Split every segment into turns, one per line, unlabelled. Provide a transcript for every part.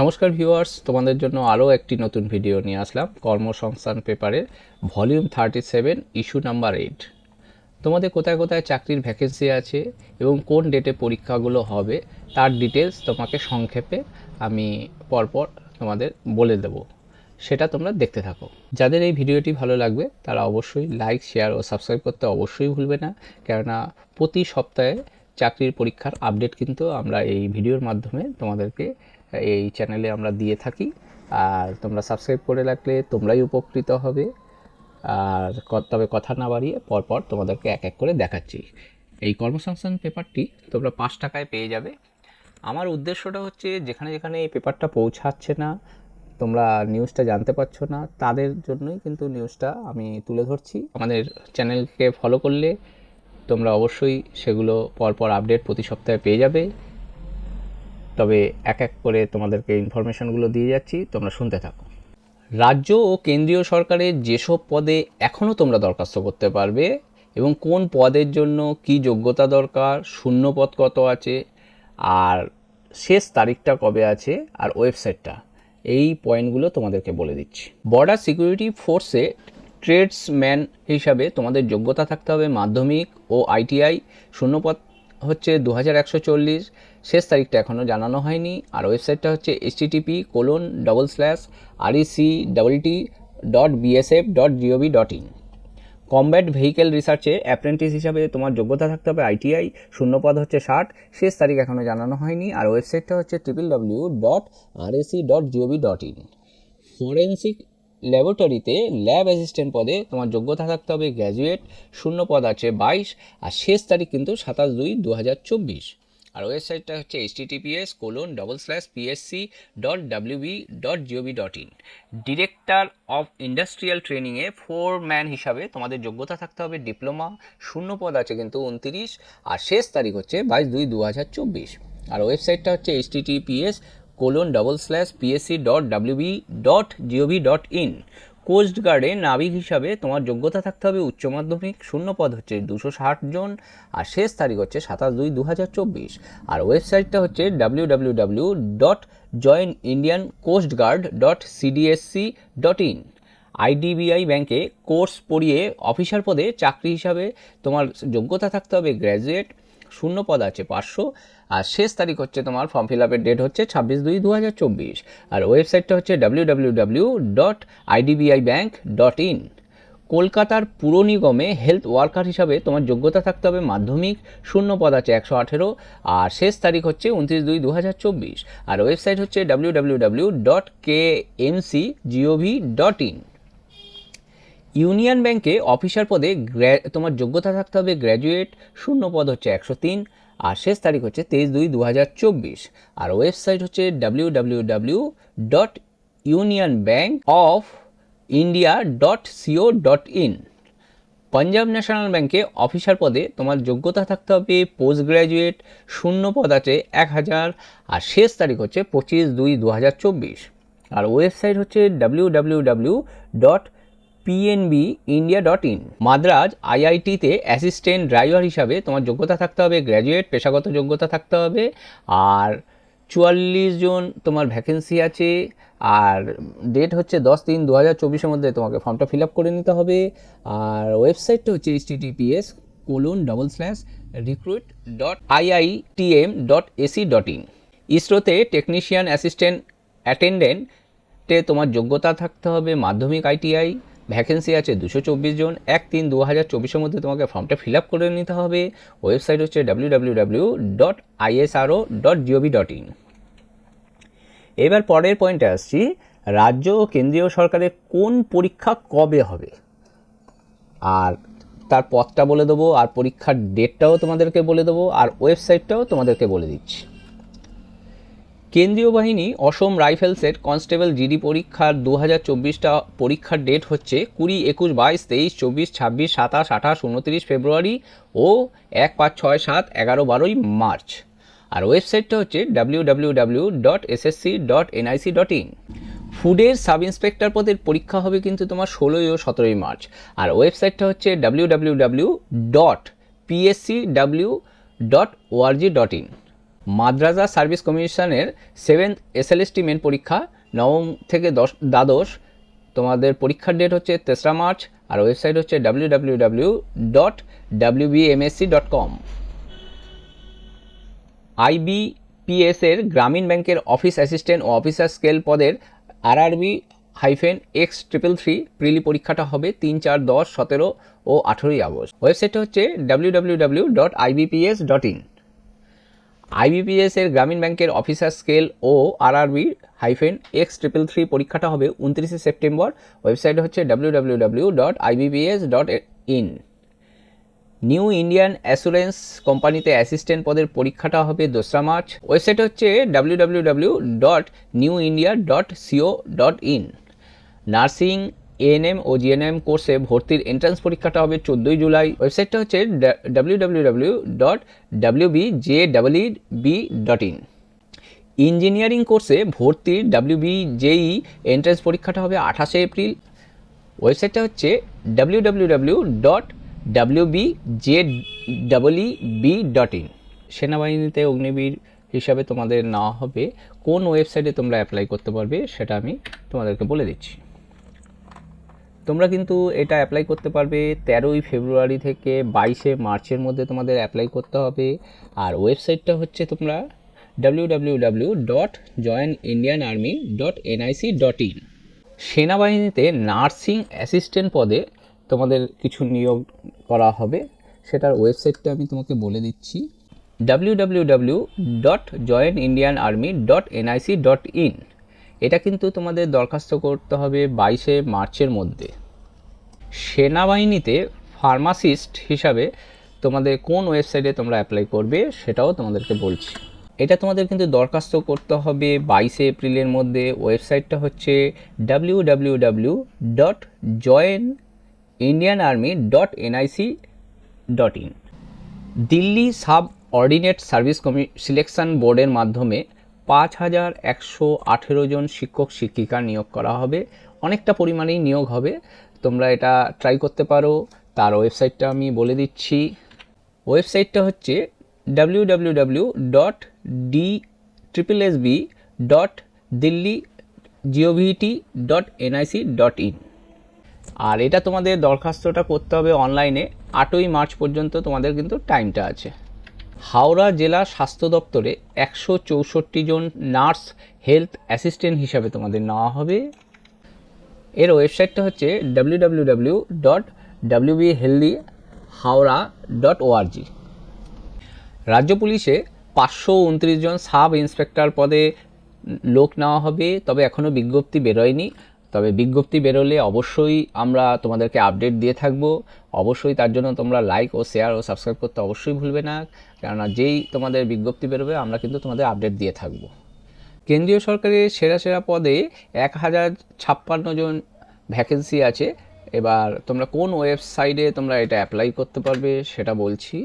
নমস্কার ভিউয়ার্স, তোমাদের জন্য আরও একটি নতুন ভিডিও নিয়ে আসলাম কর্মসংস্থান পেপারের volume thirty seven issue number eight. তোমাদের কোথায় কোথায় চাকরির ভ্যাকেন্সি আছে এবং কোন ডেটে পরীক্ষাগুলো হবে, তার ডিটেলস তোমাকে সংক্ষেপে আমি পরপর তোমাদের বলে দেব। সেটা তোমরা দেখতে থাকো। যাদের এই ভিডিওটি ভালো লাগবে, তারা অবশ্যই লাইক, শেয়ার ও সাবস্ক্রাইব করতে অবশ্যই ভুলবে না। কেননা প্রতি সপ্তাহে চাকরির পরীক্ষার আপডেট কিন্তু আমরা এই ভিডিওর মাধ্যমে তোমাদেরকে এই চ্যানেলে আমরা দিয়ে থাকি। আর তোমরা সাবস্ক্রাইব করে রাখলে তোমরাই উপকৃত হবে। আর তবে কথা না বাড়িয়ে পরপর তোমাদেরকে এক এক করে দেখাচ্ছি। এই কর্মসংস্থান পেপারটি তোমরা পাঁচ টাকায় পেয়ে যাবে। আমার উদ্দেশ্যটা হচ্ছে যেখানে যেখানে এই পেপারটা পৌঁছাচ্ছে না, তোমরা নিউজটা জানতে পারছ না, তাদের জন্যই কিন্তু নিউজটা আমি তুলে ধরছি। আমাদের চ্যানেলকে ফলো করলে তোমরা অবশ্যই সেগুলো পরপর আপডেট প্রতি সপ্তাহে পেয়ে যাবে। তবে এক এক করে তোমাদেরকে ইনফরমেশনগুলো দিয়ে যাচ্ছি, তোমরা শুনতে থাকো। রাজ্য ও কেন্দ্রীয় সরকারের যেসব পদে এখনও তোমরা দরখাস্ত করতে পারবে এবং কোন পদের জন্য কি যোগ্যতা দরকার, শূন্য পদ কত আছে, আর শেষ তারিখটা কবে আছে, আর ওয়েবসাইটটা, এই পয়েন্টগুলো তোমাদেরকে বলে দিচ্ছি। বর্ডার সিকিউরিটি ফোর্সে ট্রেডসম্যান হিসাবে তোমাদের যোগ্যতা থাকতে হবে মাধ্যমিক ও আইটিআই শূন্যপদ হচ্ছে দু হাজার একশো চল্লিশ। শেষ তারিখটা এখনও জানানো হয়নি। আর ওয়েবসাইটটা হচ্ছে HTTP colon double slash REC double T dot BSF dot GOV dot in combat vehicle রিসার্চে apprentice হিসাবে তোমার যোগ্যতা থাকতে হবে আইটিআই শূন্যপদ হচ্ছে ষাট। শেষ তারিখ এখনও জানানো হয়নি। আর ওয়েবসাইটটা হচ্ছে triple W dot RAC dot GOV dot in forensic ল্যাবরেটরিতে ল্যাব অ্যাসিস্ট্যান্ট পদে তোমার যোগ্যতা থাকতে হবে গ্র্যাজুয়েট শূন্য পদ আছে বাইশ, আর শেষ তারিখ কিন্তু সাতাশ দুই দু হাজার চব্বিশ। আর ওয়েবসাইটটা হচ্ছে H TPS colon double slash PSC dot WB dot GOV dot in director of industrial ট্রেনিংয়ে ফোর ম্যান হিসাবে তোমাদের যোগ্যতা থাকতে হবে ডিপ্লোমা শূন্য পদ আছে কিন্তু উনতিরিশ, আর শেষ তারিখ হচ্ছে বাইশ দুই দু হাজার চব্বিশ। আর ওয়েবসাইটটা হচ্ছে H TPS colon double slash PSC dot WB dot GOV dot in coast গার্ডে নাবিক হিসাবে তোমার যোগ্যতা থাকতে হবে উচ্চ মাধ্যমিক, শূন্য পদ হচ্ছে দুশো ষাট জন, আর শেষ তারিখ হচ্ছে সাতাশ দুই দু হাজার চব্বিশ। আর ওয়েবসাইটটা হচ্ছে W W W dot join Indian coast guard dot CDSC dot in IDBI ব্যাংকে কোর্স পড়িয়ে অফিসার পদে চাকরি হিসাবে তোমার যোগ্যতা থাকতে হবে গ্র্যাজুয়েট শূন্য পদ আছে পাঁচশো আর শেষ তারিখ হচ্ছে তোমার ফর্ম ফিল আপের ডেট হচ্ছে ছাব্বিশ দুই দু হাজার চব্বিশ। আর ওয়েবসাইটটা হচ্ছে W W W dot IDBI bank dot in কলকাতার পুর নিগমে হেলথ ওয়ার্কার হিসাবে তোমার যোগ্যতা থাকতে হবে মাধ্যমিক, শূন্য পদ আছে একশো আঠেরো। আর শেষ তারিখ হচ্ছে উনত্রিশ দুই দু হাজার চব্বিশ। আর ওয়েবসাইট হচ্ছে W W W dot K MC GOV dot in union ব্যাংকে অফিসার পদে তোমার যোগ্যতা থাকতে হবে গ্র্যাজুয়েট শূন্য পদ হচ্ছে একশো তিন। আর শেষ তারিখ হচ্ছে তেইশ দুই দু আর ওয়েবসাইট হচ্ছে W W W dot union bank of India dot CO dot in Punjab national ব্যাংকে অফিসার পদে তোমার যোগ্যতা থাকতে হবে পোস্ট গ্র্যাজুয়েট শূন্য পদ আছে এক হাজার। আর শেষ তারিখ হচ্ছে পঁচিশ দুই দু আর ওয়েবসাইট হচ্ছে W W W dot PNB India dot in Madras আইআইটিতে assistant driver হিসাবে তোমার যোগ্যতা থাকতে হবে গ্র্যাজুয়েট পেশাগত যোগ্যতা থাকতে হবে, আর চুয়াল্লিশ জন তোমার ভ্যাকেন্সি আছে, আর ডেট হচ্ছে দশ তিন দু হাজার চব্বিশের মধ্যে তোমাকে ফর্মটা ফিল আপ করে নিতে হবে, আর ওয়েবসাইটটা হচ্ছে H TTPS colon double slash recruit dot IITM dot AC dot in ইসরোতে technician assistant অ্যাটেন্ডেন্টে তোমার যোগ্যতা থাকতে হবে মাধ্যমিক আইটিআই ভ্যাকেন্সি আছে দুশো চব্বিশ জন, এক তিন দু হাজার চব্বিশের মধ্যে তোমাকে ফর্মটা ফিল আপ করে নিতে হবে। ওয়েবসাইট হচ্ছে W W W dot ISRO dot GOV dot in এবার পরের পয়েন্টে আসছি, রাজ্য ও কেন্দ্রীয় সরকারের কোন পরীক্ষা কবে হবে? আর তার পথটা বলে দেবো, আর পরীক্ষার ডেটটাও তোমাদেরকে বলে দেবো, আর ওয়েবসাইটটাও তোমাদেরকে বলে দিচ্ছি। কেন্দ্রীয় বাহিনী অসম রাইফেলসের কনস্টেবল জিডি পরীক্ষার দু হাজার চব্বিশটা পরীক্ষার ডেট হচ্ছে কুড়ি, একুশ, বাইশ, তেইশ, চব্বিশ, ছাব্বিশ, সাতাশ, আঠাশ, উনত্রিশ ফেব্রুয়ারি ও এক পাঁচ ছয় সাত, এগারো, বারোই মার্চ। আর ওয়েবসাইটটা হচ্ছে W W W dot SSC dot NIC dot in. ফুডের সাব ইন্সপেক্টর পদের পরীক্ষা হবে কিন্তু তোমার ষোলোই ও সতেরোই মার্চ। আর ওয়েবসাইটটা হচ্ছে W W W dot PSC W dot ORG dot in. মাদ্রাজা service কমিশনের সেভেন্থ এসএলএসটি মেন পরীক্ষা, নবম থেকে দশ, দ্বাদশ। তোমাদের পরীক্ষার ডেট হচ্ছে তেসরা মার্চ, আর ওয়েবসাইট হচ্ছে W W W dot WBMSC dot com IBPS এর গ্রামীণ ব্যাংকের অফিস অ্যাসিস্ট্যান্ট ও অফিসার স্কেল পদের RRB hyphen X triple three prelim পরীক্ষাটা হবে তিন চার দশ সতেরো ও আঠেরোই আগস্ট। ওয়েবসাইটটা হচ্ছে W W W dot IBPS dot in IBPS এর গ্রামীণ ব্যাংকের অফিসার স্কেল ও RRB hyphen X triple three পরীক্ষাটা হবে উনত্রিশে সেপ্টেম্বর। ওয়েবসাইট হচ্ছে W dot IBPS dot in. New Indian assurance কোম্পানিতে অ্যাসিস্ট্যান্ট পদের পরীক্ষাটা হবে দোসরা মার্চ। ওয়েবসাইট হচ্ছে W W W dot new India dot CO dot in. Nursing ANM O GNM কোর্সে ভর্তির এন্ট্রান্স পরীক্ষাটা হবে চোদ্দোই জুলাই। ওয়েবসাইটটা হচ্ছে W W W dot W B J W B dot in engineering কোর্সে ভর্তির ডাব্লিউ বি জেই এন্ট্রান্স পরীক্ষাটা হবে আঠাশে এপ্রিল। ওয়েবসাইটটা হচ্ছে W W W dot W B J W B dot in সেনাবাহিনীতে অগ্নিবীর হিসাবে তোমাদের নেওয়া হবে। কোন ওয়েবসাইটে তোমরা অ্যাপ্লাই করতে পারবে সেটা আমি তোমাদেরকে বলে দিচ্ছি। তোমরা কিন্তু এটা অ্যাপ্লাই করতে পারবে তেরোই ফেব্রুয়ারি থেকে বাইশে মার্চের মধ্যে তোমাদের অ্যাপ্লাই করতে হবে। আর ওয়েবসাইটটা হচ্ছে তোমরা W W W dot join Indian army dot NIC dot in সেনাবাহিনীতে নার্সিং অ্যাসিস্ট্যান্ট পদে তোমাদের কিছু নিয়োগ করা হবে, সেটার ওয়েবসাইটটা আমি তোমাকে বলে দিচ্ছি। W W W dot join Indian army dot NIC dot in এটা কিন্তু তোমাদের দরখাস্ত করতে হবে বাইশে মার্চের মধ্যে। সেনাবাহিনীতে ফার্মাসিস্ট হিসাবে তোমাদের কোন ওয়েবসাইটে তোমরা অ্যাপ্লাই করবে সেটাও তোমাদেরকে বলছি। এটা তোমাদের কিন্তু দরখাস্ত করতে হবে বাইশে এপ্রিলের মধ্যে। ওয়েবসাইটটা হচ্ছে W W W dot join Indian army dot NIC dot in. Delhi subordinate service কমি সিলেকশন বোর্ডের মাধ্যমে পাঁচ হাজার একশো আঠেরো জন শিক্ষক, শিক্ষিকা নিয়োগ করা হবে। অনেকটা পরিমাণেই নিয়োগ হবে। তোমরা এটা ট্রাই করতে পারো। তার ওয়েবসাইটটা আমি বলে দিচ্ছি। ওয়েবসাইটটা হচ্ছে W W W dot D triple S B dot Delhi GOVT dot NIC dot in আর এটা তোমাদের দরখাস্তটা করতে হবে অনলাইনে আটই মার্চ পর্যন্ত তোমাদের কিন্তু টাইমটা আছে। হাওড়া জেলা স্বাস্থ্য দপ্তরে একশো চৌষট্টি জন নার্স হেলথ অ্যাসিস্ট্যান্ট হিসাবে তোমাদের নেওয়া হবে। এর ওয়েবসাইটটা হচ্ছে W W W dot W B healthy Howrah dot ORG রাজ্য পুলিশে পাঁচশো উনত্রিশ জন সাব ইন্সপেক্টর পদে লোক নেওয়া হবে, তবে এখনও বিজ্ঞপ্তি বেরোয়নি। তবে বিজ্ঞপ্তি বেরোলে অবশ্যই আমরা তোমাদেরকে আপডেট দিয়ে থাকব। অবশ্যই তার জন্য তোমরা লাইক ও শেয়ার ও সাবস্ক্রাইব করতে অবশ্যই ভুলবে না। কেননা যেই তোমাদের বিজ্ঞপ্তি বেরোবে, আমরা কিন্তু তোমাদের আপডেট দিয়ে থাকব। কেন্দ্রীয় সরকারের সেরা সেরা পদে এক হাজার ছাপ্পান্ন জন ভ্যাকেন্সি আছে। এবার তোমরা কোন ওয়েবসাইটে তোমরা এটা অ্যাপ্লাই করতে পারবে সেটা বলছি।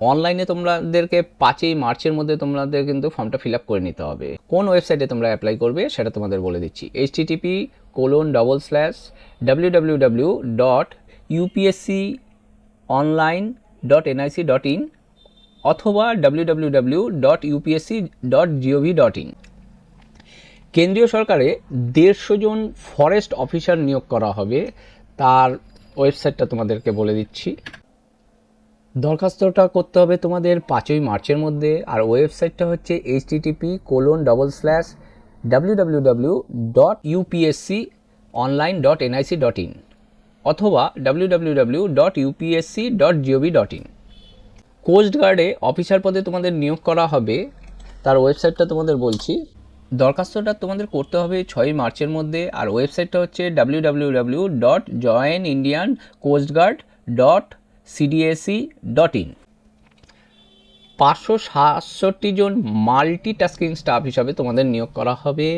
অনলাইনে তোমাদেরকে পাঁচই মার্চের মধ্যে তোমাদের কিন্তু ফর্মটা ফিল আপ করে নিতে হবে। কোন ওয়েবসাইটে তোমরা অ্যাপ্লাই করবে সেটা তোমাদের বলে দিচ্ছি। H TTP colon double slash W W W dot UPSC online dot NIC dot in অথবা W W W dot UPSC dot GOV dot in কেন্দ্রীয় সরকারে দেড়শো জন ফরেস্ট অফিসার নিয়োগ করা হবে, তার ওয়েবসাইটটা তোমাদেরকে বলে দিচ্ছি। দরখাস্তটা করতে হবে তোমাদের পাঁচই মার্চের মধ্যে, আর ওয়েবসাইটটা হচ্ছে H TTP colon double slash W W W dot UPSC online dot NIC dot in অথবা W W W dot UPSC dot GOV dot in কোস্টগার্ডে officer পদে তোমাদের নিয়োগ করা হবে, তার ওয়েবসাইটটা তোমাদের বলছি। দরখাস্তটা তোমাদের করতে হবে ছয়ই মার্চের মধ্যে, আর ওয়েবসাইটটা হচ্ছে W W W dot join Indian coast guard dot CDAC dot in পাঁচশো সাতষট্টি জন মাল্টি টাস্কিং স্টাফ হিসাবে তোমাদের নিয়োগ করা হবে।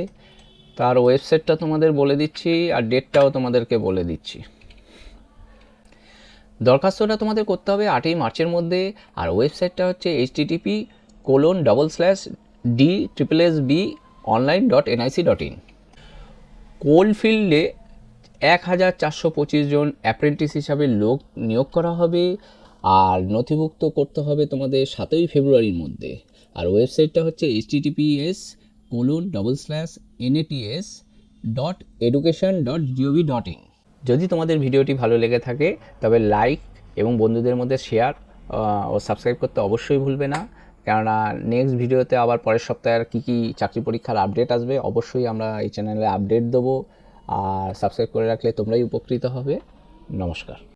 তার ওয়েবসাইটটা তোমাদের বলে দিচ্ছি আর ডেটটাও তোমাদেরকে বলে দিচ্ছি। দরখাস্তটা তোমাদের করতে হবে আটই মার্চের মধ্যে আর ওয়েবসাইটটা হচ্ছে H TTP colon double slash D triple S B online dot NIC dot in কোলফিল্ডে এক হাজার চারশো পঁচিশ জন অ্যাপ্রেন্টিস হিসাবে লোক নিয়োগ করা হবে, আর নথিভুক্ত করতে হবে তোমাদের সাতই ফেব্রুয়ারির মধ্যে। আর ওয়েবসাইটটা হচ্ছে H TTPS colon double slash NATS dot education dot GOV dot in যদি তোমাদের ভিডিওটি ভালো লেগে থাকে, তবে লাইক এবং বন্ধুদের মধ্যে শেয়ার ও সাবস্ক্রাইব করতে অবশ্যই ভুলবে না। কেননা নেক্সট ভিডিওতে আবার পরের সপ্তাহে আর কী কী চাকরি পরীক্ষার আপডেট আসবে, অবশ্যই আমরা এই চ্যানেলে আপডেট দেবো। আর সাবস্ক্রাইব করে রাখলে তোমরাই উপকৃত হবে। নমস্কার।